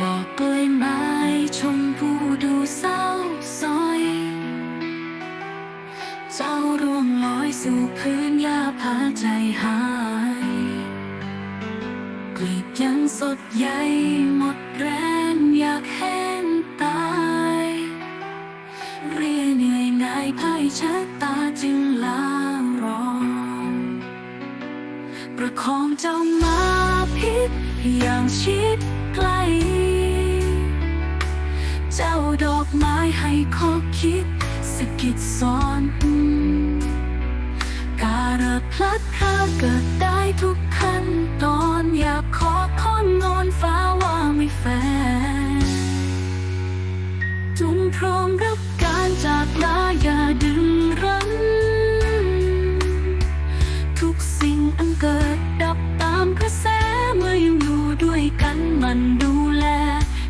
บอกกล้วยไม้ชมผู้ดูเศร้าซอเจ้าร่วงลอยู่พื้นหญ้าพาใจหายกลีบยังสดใหหมดแรงอยากแห้งตาย เรียเหนื่อยนายพ่ายชะตาจึงลาร้อง ประคองเจ้ามาพิษอย่างชิดใกล้ อยให้ข้อคิดสะกิดสอนการพลัดพราเกิดได้ทุกขั้นตอนอยากขอข้อนนอนฟ้าว่าไม่แฟร์จงพร้อมรับการจากลาอย่าดึงรั้น ทุกสิ่งอันเกิดดับตามกระแสเมื่อยังอยู่ด้วยกันมันดูแล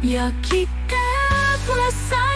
อย่าคิดแก้เพื่อา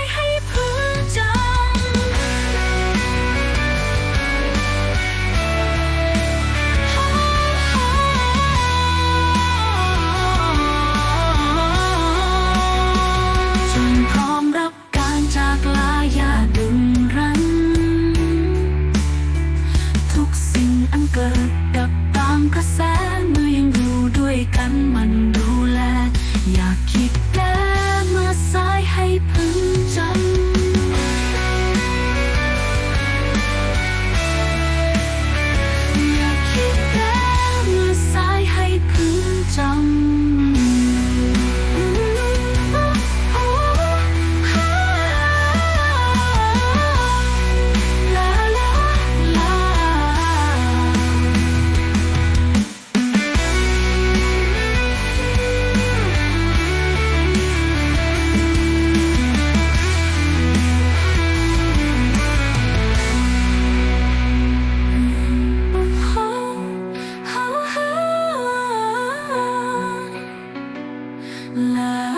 love.